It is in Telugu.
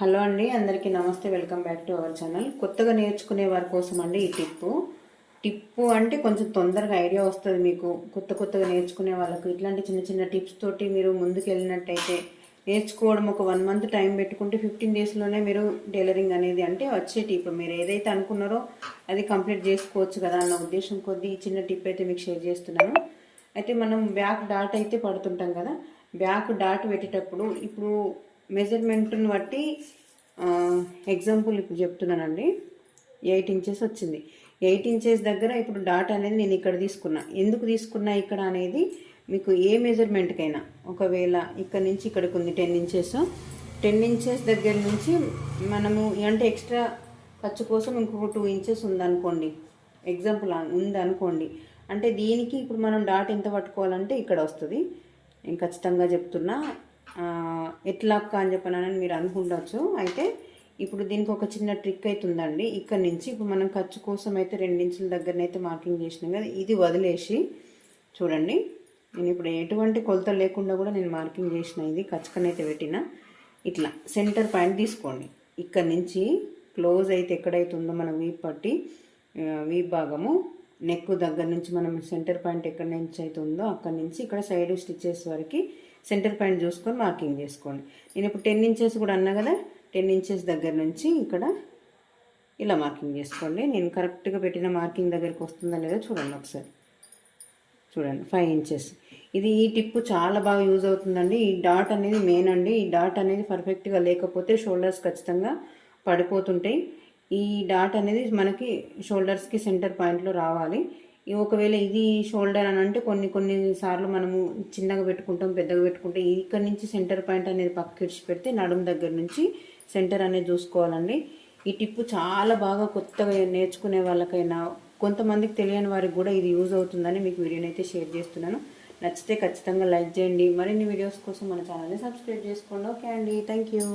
హలో అండి అందరికీ నమస్తే welcome back to our channel. కొత్తగా నేర్చుకునే వారి కోసం అండి ఈ టిప్పు. టిప్పు అంటే కొంచెం తొందరగా ఐడియా వస్తుంది మీకు. కొత్త కొత్తగా నేర్చుకునే వాళ్ళకు ఇట్లాంటి చిన్న చిన్న టిప్స్ తోటి మీరు ముందుకు వెళ్ళినట్టయితే నేర్చుకోవడం ఒక వన్ మంత్ టైం పెట్టుకుంటే ఫిఫ్టీన్ డేస్లోనే మీరు టైలరింగ్ అనేది అంటే వచ్చే టిప్. మీరు ఏదైతే అనుకున్నారో అది కంప్లీట్ చేసుకోవచ్చు కదా అన్న ఉద్దేశం కొద్దీ ఈ చిన్న టిప్ అయితే మీకు షేర్ చేస్తున్నాను. అయితే మనం బ్యాక్ డాట్ అయితే పడుతుంటాం కదా. బ్యాక్ డాట్ పెట్టేటప్పుడు ఇప్పుడు మెజర్మెంట్ని బట్టి ఎగ్జాంపుల్ ఇప్పుడు చెప్తున్నానండి. ఎయిట్ ఇంచెస్ వచ్చింది. ఎయిట్ ఇంచెస్ దగ్గర ఇప్పుడు డాట్ అనేది నేను ఇక్కడ తీసుకున్నా. ఎందుకు తీసుకున్నా ఇక్కడ అనేది మీకు ఏ మెజర్మెంట్కైనా. ఒకవేళ ఇక్కడ నుంచి ఇక్కడికి ఉంది టెన్ ఇంచెస్. టెన్ ఇంచెస్ దగ్గర నుంచి మనము అంటే ఎక్స్ట్రా ఖర్చు కోసం ఇంకొక టూ ఇంచెస్ ఉందనుకోండి. ఎగ్జాంపుల్ ఉందనుకోండి. అంటే దీనికి ఇప్పుడు మనం డాట్ ఎంత పట్టుకోవాలంటే ఇక్కడ వస్తుంది. నేను ఖచ్చితంగా చెప్తున్నా. ఎట్లా అక్క అని చెప్పనని మీరు అనుకుండొచ్చు. అయితే ఇప్పుడు దీనికి ఒక చిన్న ట్రిక్ అయితే ఉందండి ఇక్కడ నుంచి ఇప్పుడు మనం ఖర్చు కోసం అయితే రెండించుల దగ్గరనైతే మార్కింగ్ చేసినాం కదా ఇది వదిలేసి చూడండి. నేను ఇప్పుడు ఎటువంటి కొలత లేకుండా కూడా నేను మార్కింగ్ చేసిన ఇది ఖర్చుకనైతే పెట్టిన. ఇట్లా సెంటర్ పాయింట్ తీసుకోండి. ఇక్కడ నుంచి క్లోజ్ అయితే ఎక్కడైతే ఉందో మన వీప్ పట్టి వీప్ భాగము నెక్ దగ్గర నుంచి మనం సెంటర్ పాయింట్ ఎక్కడ నుంచి అయితే ఉందో అక్కడ నుంచి ఇక్కడ సైడ్ స్టిచ్చెస్ వరకు సెంటర్ పాయింట్ చూసుకొని మార్కింగ్ చేసుకోండి. నేను ఇప్పుడు టెన్ ఇంచెస్ కూడా అన్నా కదా టెన్ ఇంచెస్ దగ్గర నుంచి ఇక్కడ ఇలా మార్కింగ్ చేసుకోండి. నేను కరెక్ట్గా పెట్టిన మార్కింగ్ దగ్గరికి వస్తుందా లేదో చూడండి ఒకసారి. చూడండి ఫైవ్ ఇంచెస్ ఇది ఈ టిప్ చాలా బాగా యూజ్ అవుతుందండి. ఈ డాట్ అనేది మెయిన్ అండి. ఈ డాట్ అనేది పర్ఫెక్ట్గా లేకపోతే షోల్డర్స్ ఖచ్చితంగా పడిపోతుంటాయి. ఈ డాట్ అనేది మనకి షోల్డర్స్కి సెంటర్ పాయింట్లో రావాలి. ఒకవేళ ఇది షోల్డర్ అని అంటే కొన్ని కొన్ని సార్లు మనము చిన్నగా పెట్టుకుంటాం పెద్దగా పెట్టుకుంటాం. ఇక్కడ నుంచి సెంటర్ పాయింట్ అనేది పక్కకి ఇడిచి పెడితే నడుము దగ్గర నుంచి సెంటర్ అనేది చూసుకోవాలండి. ఈ టిప్పు చాలా బాగా కొత్తగా నేర్చుకునే వాళ్ళకైనా కొంతమందికి తెలియని వారికి కూడా ఇది యూజ్ అవుతుందని మీకు వీడియోని అయితే షేర్ చేస్తున్నాను. నచ్చితే ఖచ్చితంగా లైక్ చేయండి. మరిన్ని వీడియోస్ కోసం మన ఛానల్ని సబ్స్క్రైబ్ చేసుకోండి. ఓకే అండి. Thank you.